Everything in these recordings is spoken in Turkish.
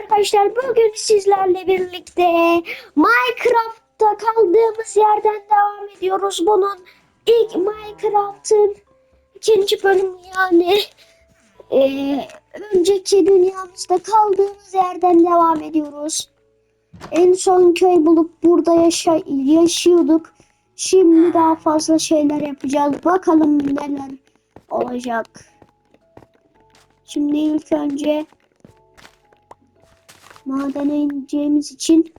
arkadaşlar. Bugün sizlerle birlikte Minecraft'ta kaldığımız yerden devam ediyoruz. Bunun ilk Minecraft'ın ikinci bölümü yani. Ee, önceki dünyamızda kaldığımız yerden devam ediyoruz. En son köy bulup burada yaşa yaşıyorduk. Şimdi daha fazla şeyler yapacağız. Bakalım neler olacak. Şimdi ilk önce madene ineceğimiz için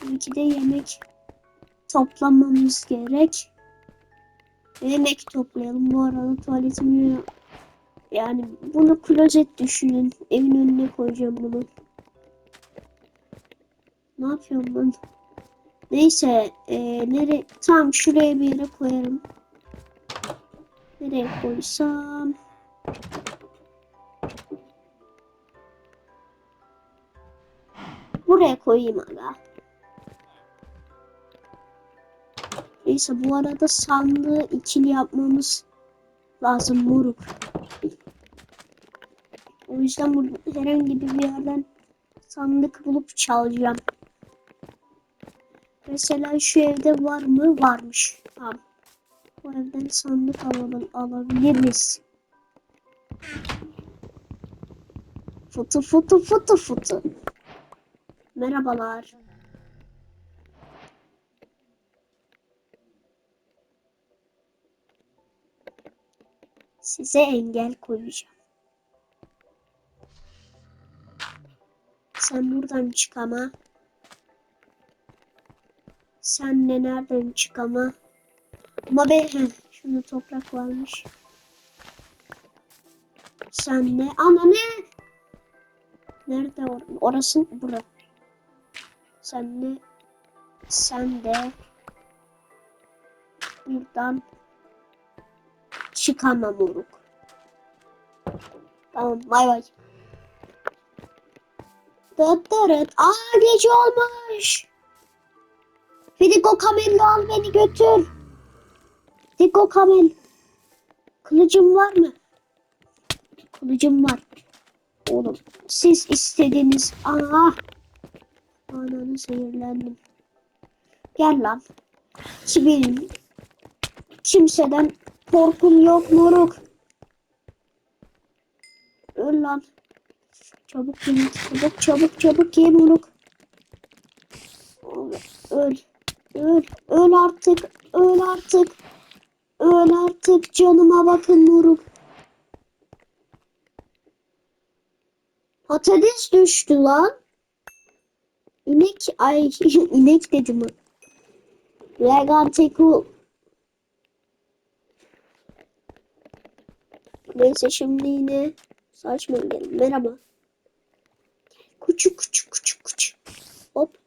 tabii de yemek toplamamız gerek. Yemek toplayalım. Bu arada tuvaletimi yani bunu klozet düşünün. Evin önüne koyacağım bunu. Ne yapıyorum ben? Neyse, e, nere tam şuraya bir yere koyarım. Nereye koysam? Buraya koyayım aga. Neyse bu arada sandığı ikili yapmamız lazım moruk. O yüzden bu herhangi bir yerden sandık bulup çalacağım. Mesela şu evde var mı? Varmış. Tamam. Bu evden sandık alalım, alabiliriz. Fıtı fıtı fıtı fıtı. Merhabalar. Size engel koyacağım. Sen buradan çık ama. Sen de nereden çık ama. Ama şurada toprak varmış. Sen ne? Ana ne? Nerede or orası? Bura. Sen ne? Sen de buradan çıkamam moruk. Tamam bay bay. Dıt dırıt. Aa gece olmuş. Fidiko kamelini al beni götür. Fidiko kamel. Kılıcım var mı? Kılıcım var. Oğlum siz istediğiniz... Aa. Ananı seyirlendim. Gel lan. Benim kimseden korkum yok moruk. Öl lan. Çabuk ye, çabuk çabuk çabuk ye moruk. Öl. Öl. Öl artık. Öl artık. Öl artık. Canıma bakın moruk. Patates düştü lan. İnek. Ay inek dedim. Leganteku. Neyse şimdi yine saçma gidelim. Merhaba. Kuçu kuçu kuçu kuçu. Hop.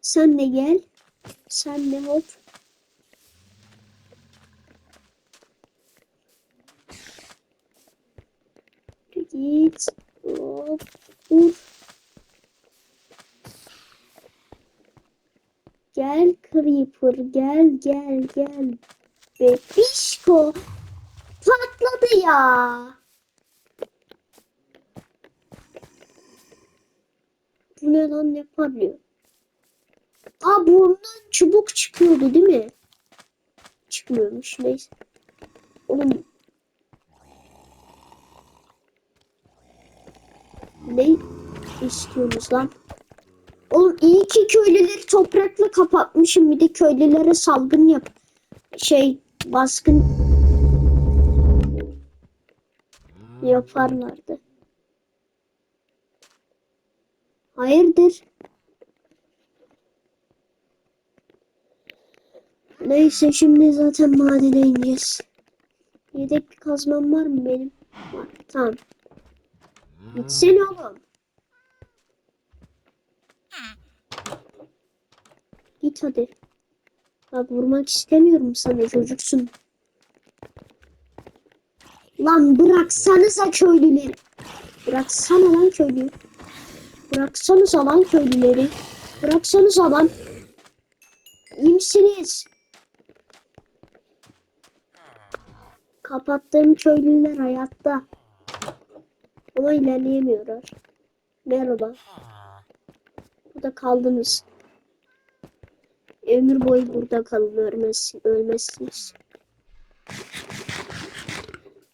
Sen de gel. Sen de hop. Git. Hop. Vur. Gel Creeper. Gel gel gel. Bebişko. Patladı ya. Bu ne lan ne parlıyor? Aa bundan çubuk çıkıyordu değil mi? Çıkmıyormuş neyse. Oğlum. Ne istiyorsunuz lan? Oğlum iyi ki köylüleri toprakla kapatmışım. Bir de köylülere salgın yap. Şey baskın yaparlardı. Hayırdır? Neyse şimdi zaten madene ineceğiz. Yedek bir kazmam var mı benim? Var. Tamam. Gitsene oğlum. Git hadi. Bak vurmak istemiyorum sana çocuksun. Lan bıraksanıza köylüleri. Bıraksana lan köylüyü. Bıraksanıza lan köylüleri. Bıraksanıza lan. İyi misiniz? Kapattığım köylüler hayatta. Ama ilerleyemiyorlar. Merhaba. Burada kaldınız. Ömür boyu burada kalın ölmez, ölmezsiniz.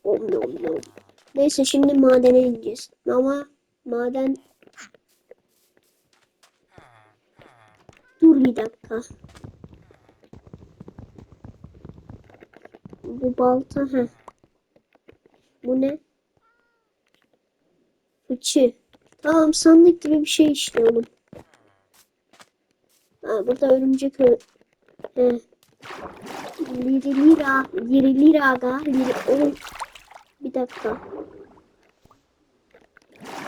Om nom nom. Neyse şimdi madene ineceğiz. Ama maden... Dur bir dakika. Bu balta ha. Bu ne? Fıçı. Tamam sandık gibi bir şey işte oğlum. Ha, burada örümcek ö... He. Liri lira. Liri lira aga. Liri... Oğlum. Bir dakika.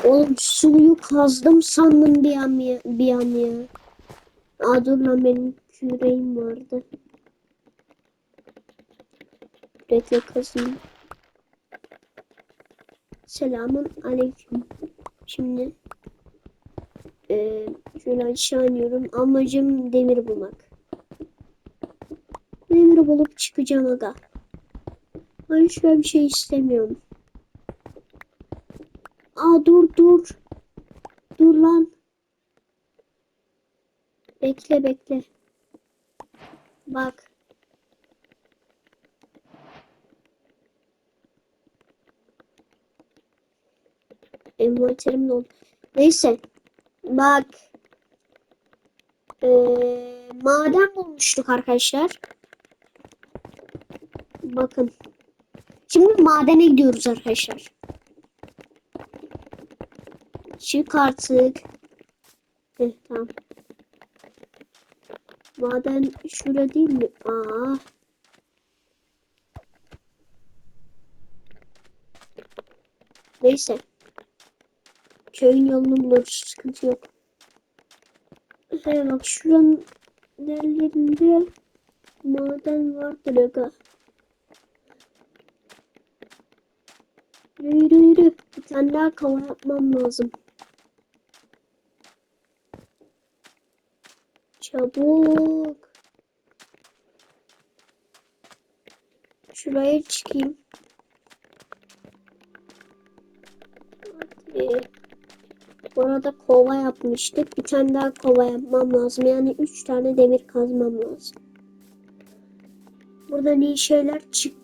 Oğlum suyu kazdım sandım bir an ya. Bir an ya. Aa dur lan benim küreğim vardı. Kürekle kazayım. Selamun aleyküm. Şimdi eee şöyle aşağı iniyorum. Amacım demir bulmak. Demir bulup çıkacağım aga. Ben şöyle bir şey istemiyorum. Aa dur dur. Dur lan. Bekle bekle. Bak. Envanterim doldu. Neyse. Bak. Ee, maden bulmuştuk arkadaşlar. Bakın. Şimdi madene gidiyoruz arkadaşlar. Çık artık. Heh, tamam. Maden şurada değil mi? Aa. Neyse. Köyün yolunu buluruz. Sıkıntı yok. He bak şuranın yerlerinde maden vardır aga. Yürü yürü. Bir tane daha kava yapmam lazım. Çabuk. Şuraya çıkayım. Hadi. Bu arada kova yapmıştık. Bir tane daha kova yapmam lazım. Yani üç tane demir kazmam lazım. Burada iyi şeyler çık.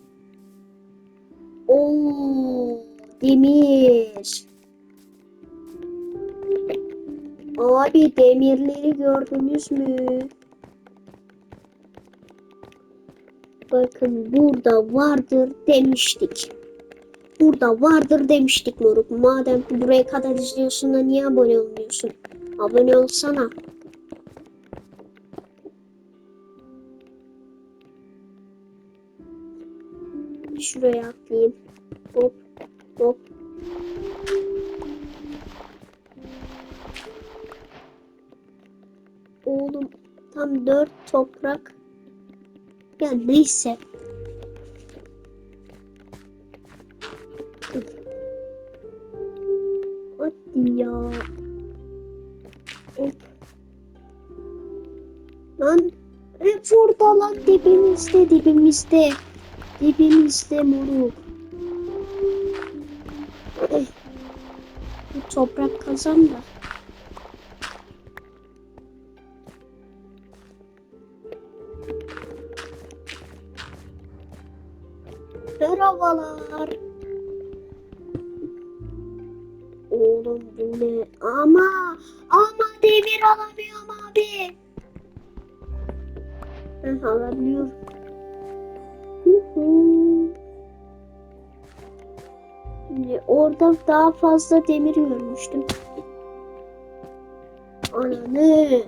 Oo, demir. Abi demirleri gördünüz mü? Bakın burada vardır demiştik. Burada vardır demiştik moruk. Madem buraya kadar izliyorsun da niye abone olmuyorsun? Abone olsana. Şuraya atlayayım. Hop hop. Oğlum tam dört toprak. Ya neyse. Ya. Hop. Lan hep burada lan dibimizde dibimizde. Dibimizde moruk. Eh. Bu toprak kazan da. Merhabalar. Bu? Ama ama demir alamıyorum abi. Heh, alabiliyorum. Şimdi orada daha fazla demir görmüştüm. Ananı.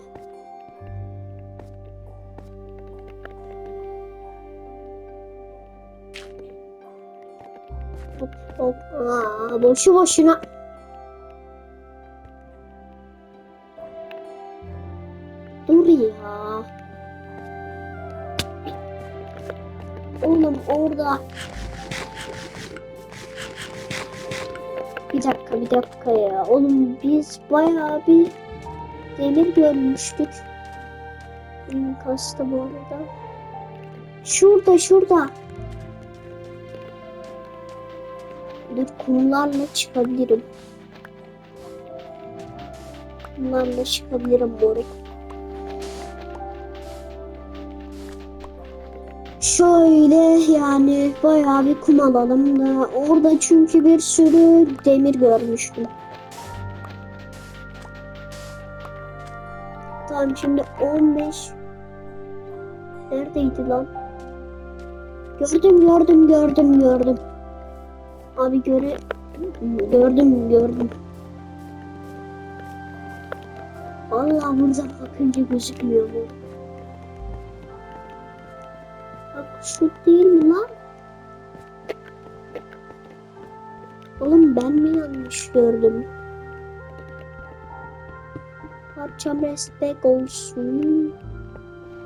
Hop hop. Aa, boşu boşuna. Dakika ya. Oğlum biz bayağı bir demir görmüştük. Benim kasta bu arada. Şurada şurada. Dur kumlarla çıkabilirim. Kumlarla çıkabilirim moruk. Şöyle yani bayağı bir kum alalım da orada çünkü bir sürü demir görmüştüm. Tamam şimdi 15 Neredeydi lan? Gördüm gördüm gördüm gördüm. Abi göre gördüm gördüm. Vallahi buradan bakınca gözükmüyor bu. Şu değil mi lan? Oğlum ben mi yanlış gördüm? Parçam destek olsun.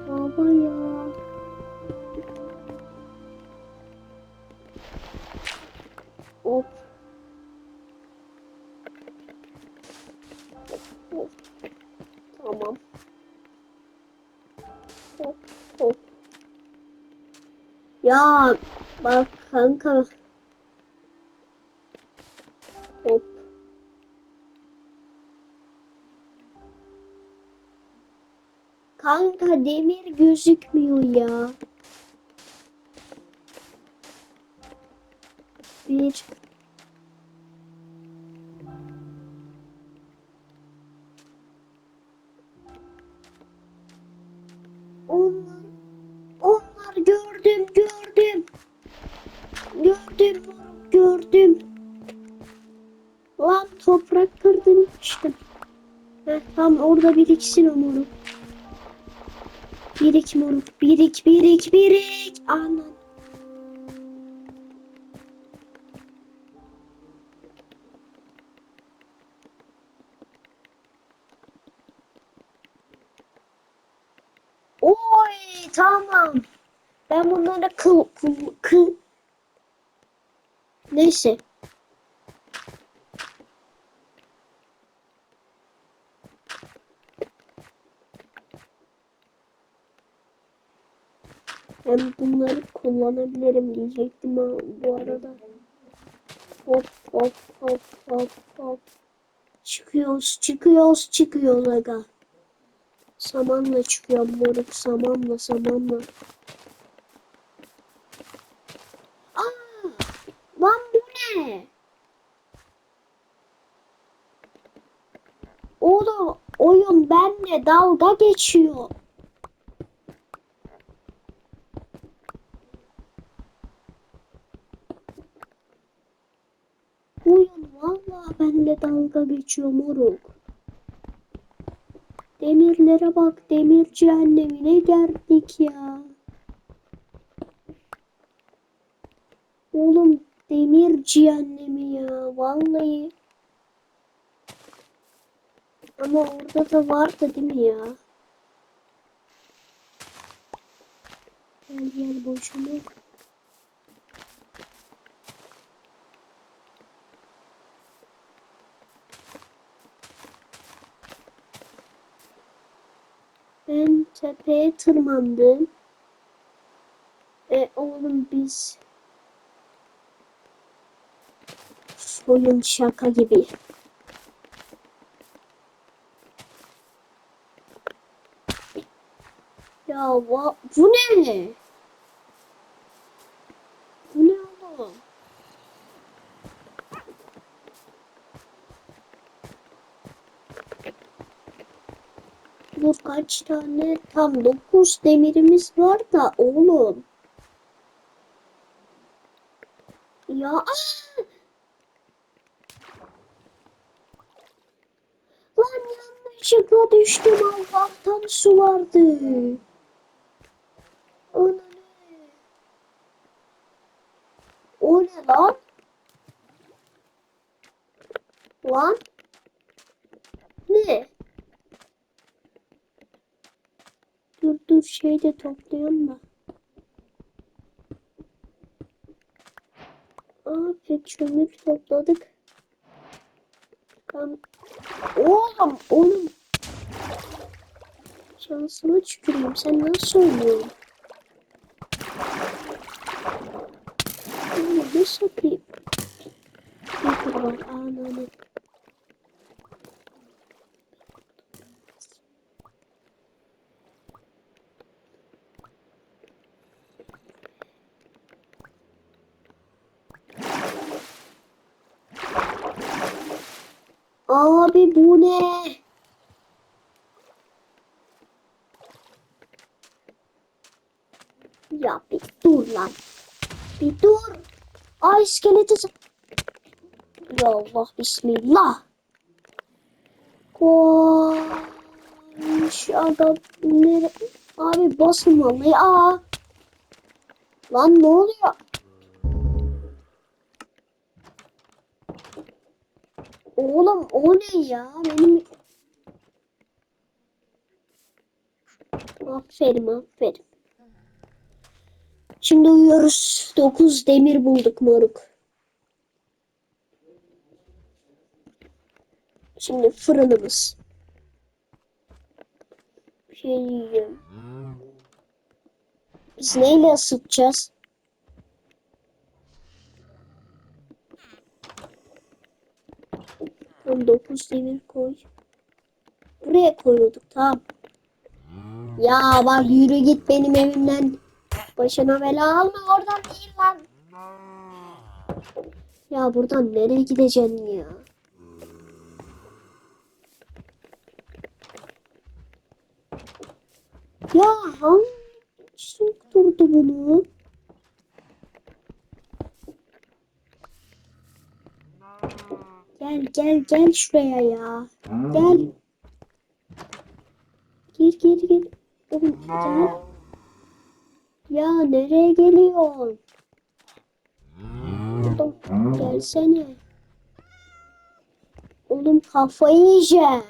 Baba ya. Ya bak kanka. Hop. Kanka demir gözükmüyor ya. Bir. Onlar, tam orada biriksin o moruk. Birik moruk, birik, birik, birik. Anan. Oy tamam. Ben bunlara kıl kıl kıl. Neyse. Ben bunları kullanabilirim diyecektim ha bu arada. Hop hop hop hop hop. Çıkıyoruz çıkıyoruz çıkıyoruz aga. Samanla çıkıyorum moruk samanla samanla. Aa, lan bu ne? Oğlum oyun benimle dalga geçiyor. Oyun benimle dalga geçiyor moruk. Demirlere bak demir cehennemine geldik ya. Oğlum demir cehennemi ya vallahi. Ama orada da vardı değil mi ya? Gel gel boşuna. Ben tepeye tırmandım. E oğlum biz oyun şaka gibi. Ya bu ne? Bu ne oğlum? Dur kaç tane? Tam 9 demirimiz var da oğlum. Ya! Lan yanlışlıkla düştüm Allah'tan su vardı. Ana ne? O ne lan? Lan? Ne? Dur dur şey de toplayalım da. Aa pek kömür topladık. Tamam. Oğlum oğlum. Şansıma tüküreyim. Sen nasıl oynuyorsun? Ne satayım? Creeper var. Ananı. Abi bu ne? Ya bir dur lan. Bir dur. Ay iskeleti. Ya Allah bismillah. Koş adam nere? Abi basın vallahi. Aa. Lan ne oluyor? Oğlum o ne ya? Benim Aferin aferin. Şimdi uyuyoruz. 9 demir bulduk moruk. Şimdi fırınımız. Bir şey yiyeceğim. Biz neyle ısıtacağız? Tam 9 demir koy. Buraya koyuyorduk tamam. Ya bak yürü git benim evimden. Başına bela alma oradan değil lan. Ya buradan nereye gideceksin ya? Ya hangi sokturdu bunu? Gel gel gel şuraya ya. Gel. Gir gir gir. Oğlum gel. Ya nereye geliyorsun? Oğlum gelsene. Oğlum kafayı yiyeceğim.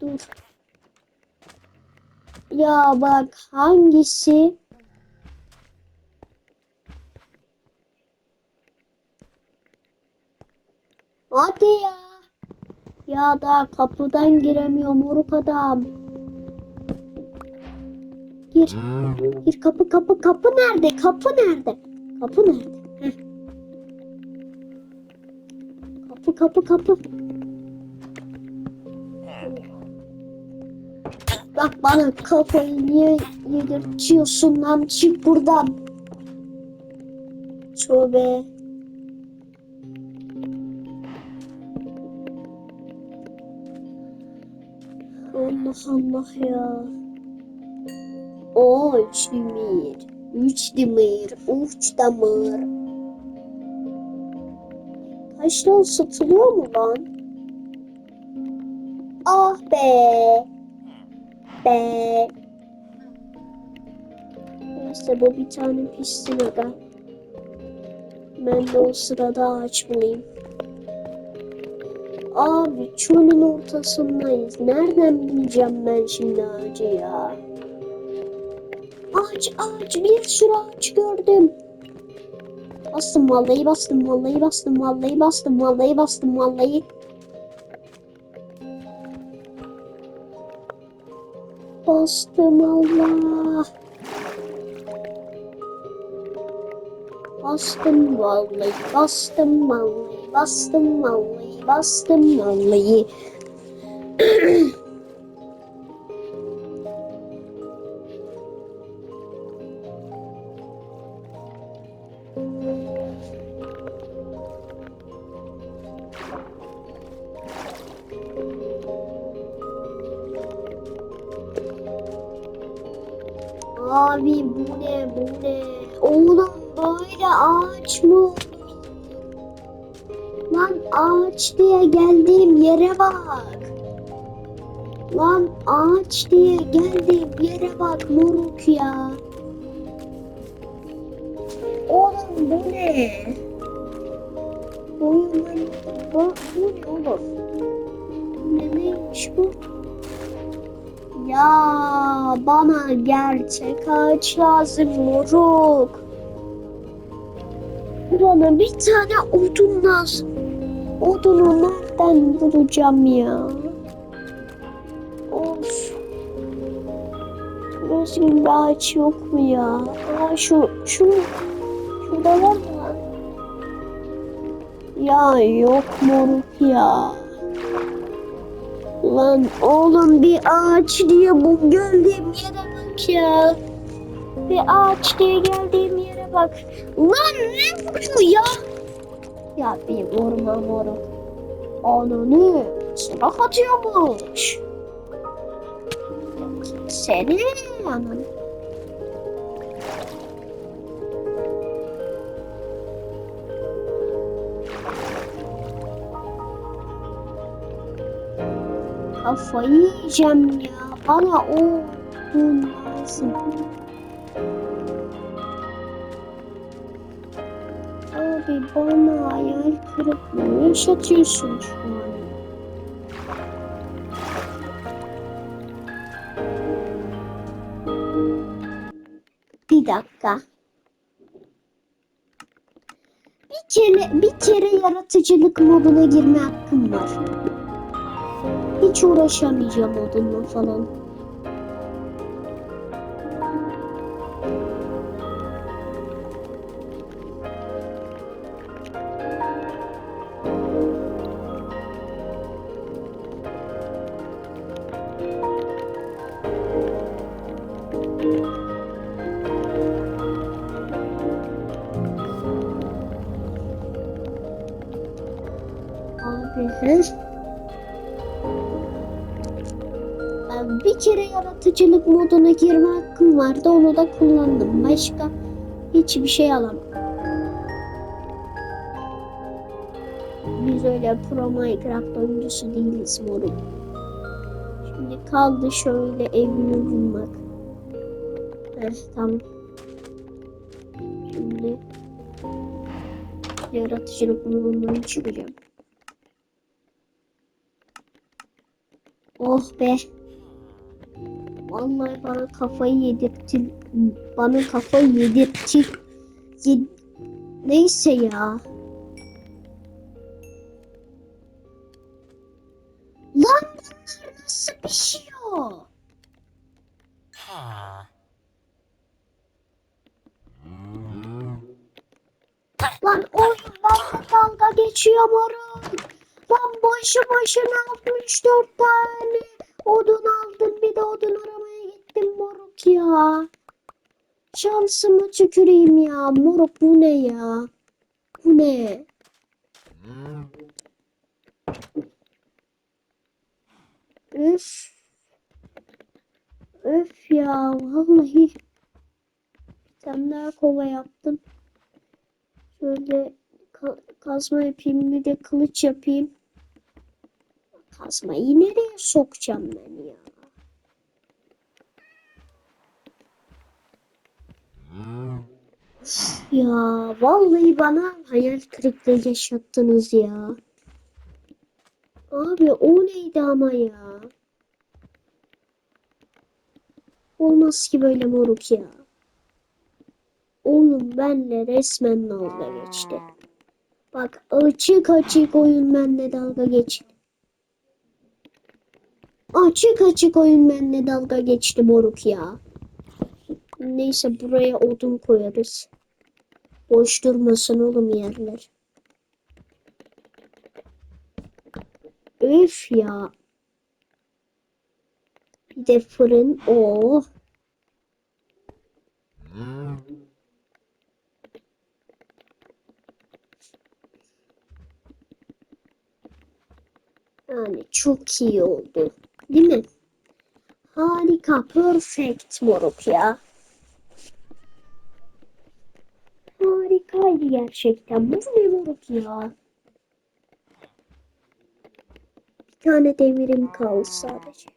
Dur. Ya bak hangisi? Hadi ya. Ya da kapıdan giremiyor moruk adam. Gir. Gir kapı kapı kapı nerede? Kapı nerede? Kapı nerede? Heh. Kapı kapı kapı. Bak bana kafayı niye yedirtiyorsun lan? Çık buradan. Tövbe. Allah Allah ya. Üç demir. Üç demir. Üç demir. Kaçtan satılıyor mu lan? Ah be. Be. Neyse bu bir tane pistin aga. Ben de o sırada ağaç bulayım. Abi çölün ortasındayız. Nereden bulacağım ben şimdi ağacı ya? Ağaç ağaç bir sürü ağaç gördüm. Bastım vallahi bastım vallahi bastım vallahi bastım vallahi bastım vallahi. Bastım Allah. Bastım vallahi bastım vallahi bastım vallahi bastım vallahi. moruk ya. Oğlum bu ne? Oyunun bu, bu ne oğlum? Ne neymiş bu? Ya bana gerçek ağaç lazım moruk. Bana bir tane odun lazım. Odunu nereden bulacağım ya? Düzgün bir ağaç yok mu ya? Aa şu, şu, şurada var mı lan? Ya yok moruk ya. Lan oğlum bir ağaç diye bu geldiğim yere bak ya. Bir ağaç diye geldiğim yere bak. Lan ne vuruyor ya? Ya bir vurma moruk. Ananı silah atıyormuş. Seni ananı. Kafayı yiyeceğim ya. Bana o lazım. Abi bana hayal kırıklığı yaşatıyorsun şu an. Dakika. Bir kere bir kere yaratıcılık moduna girme hakkım var. Hiç uğraşamayacağım odunla falan. He? Ben bir kere yaratıcılık moduna girme hakkım vardı onu da kullandım. Başka hiçbir şey alamam. Biz öyle pro Minecraft oyuncusu değiliz moruk. Şimdi kaldı şöyle evini bulmak. Heh tamam. Şimdi yaratıcılık modundan çıkacağım. Oh be. Vallahi bana kafayı yedirtti. Bana kafayı yedirtti. Yed... Neyse ya. Lan bunlar nasıl pişiyor? Lan oyun bana dalga geçiyor moruk. Lan boşu boşuna 64 tane odun aldım. Bir de odun aramaya gittim moruk ya. Şansımı tüküreyim ya. Moruk bu ne ya? Bu ne? Üf. Öf ya vallahi. Tane daha kova yaptım. Şöyle ka- kazma yapayım bir de kılıç yapayım. Kazmayı nereye sokacağım ben ya? Ya vallahi bana hayal kırıklığı yaşattınız ya. Abi o neydi ama ya? Olmaz ki böyle moruk ya. Oyun benle resmen dalga geçti. Bak açık açık oyun benle dalga geçti. Açık açık oyun benle dalga geçti moruk ya. Neyse buraya odun koyarız. Boş durmasın oğlum yerler. Öf ya. Bir de fırın. Oh. Yani çok iyi oldu. Değil mi? Harika. Perfect moruk ya. Harikaydı gerçekten. Bu ne moruk ya? Bir tane demirim kaldı sadece.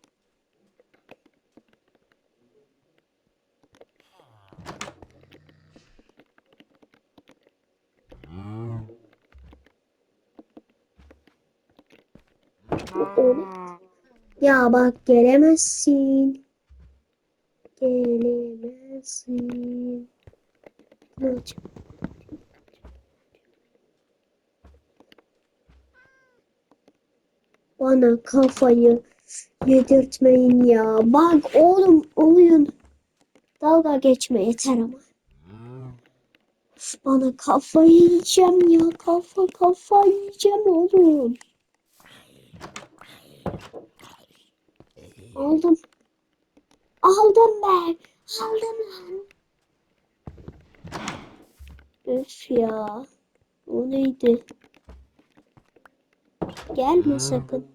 O ne? Ya bak gelemezsin. Gelemezsin. Kılıç. Bana kafayı yedirtmeyin ya. Bak oğlum oyun. Dalga geçme yeter ama. Bana kafayı yiyeceğim ya. Kafa kafa yiyeceğim oğlum. Aldım. Aldım ben. Aldım lan. Öf ya. O neydi? Gelme sakın.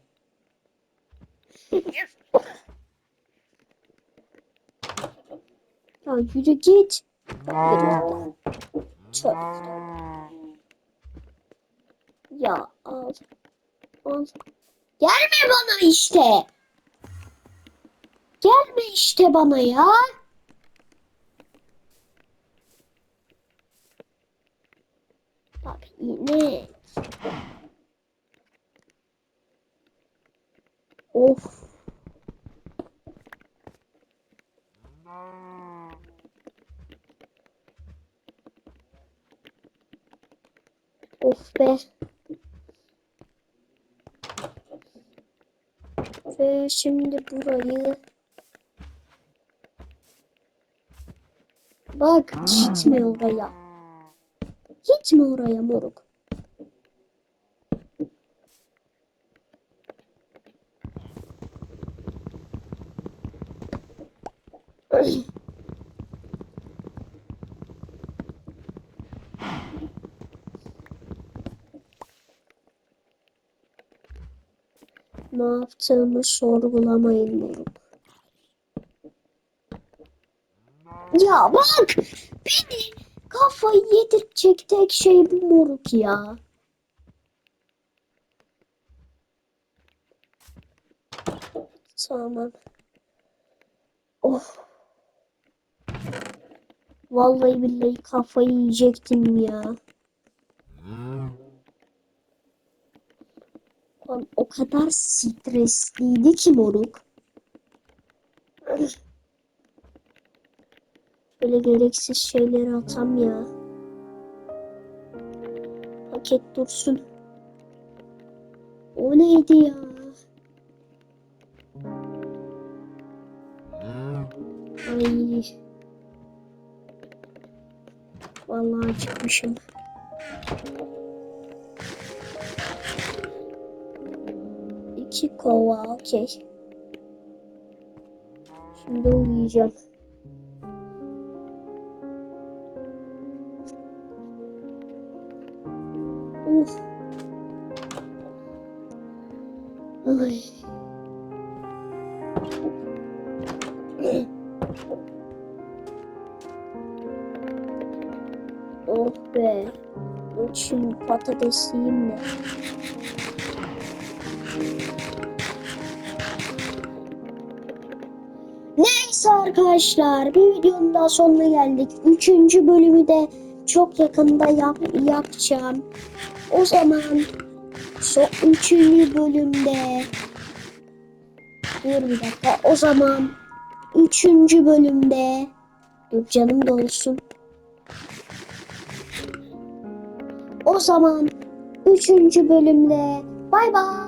Ya yürü git. Yürü. Çok. Ya al. Al. Gelme bana işte. Gelme işte bana ya. Bak yine. Of. Of be. Ve şimdi burayı Bak gitme oraya. Gitme oraya moruk. Ne yaptığımı sorgulamayın moruk. Ya bak beni kafayı yedirecek tek şey bu moruk ya. Tamam. Of. Vallahi billahi kafayı yiyecektim ya. Lan o kadar stresliydi ki moruk. Böyle gereksiz şeyleri atam ya. Paket dursun. O neydi ya? Ay. Vallahi acıkmışım. İki kova, okey. Şimdi uyuyacağım. Uf. Ay. Oh be. Şimdi patates yiyeyim de. Neyse arkadaşlar bir videonun daha sonuna geldik. Üçüncü bölümü de çok yakında yap yapacağım. O zaman so üçüncü bölümde dur bir dakika o zaman üçüncü bölümde dur canım da olsun. O zaman üçüncü bölümde bay bay.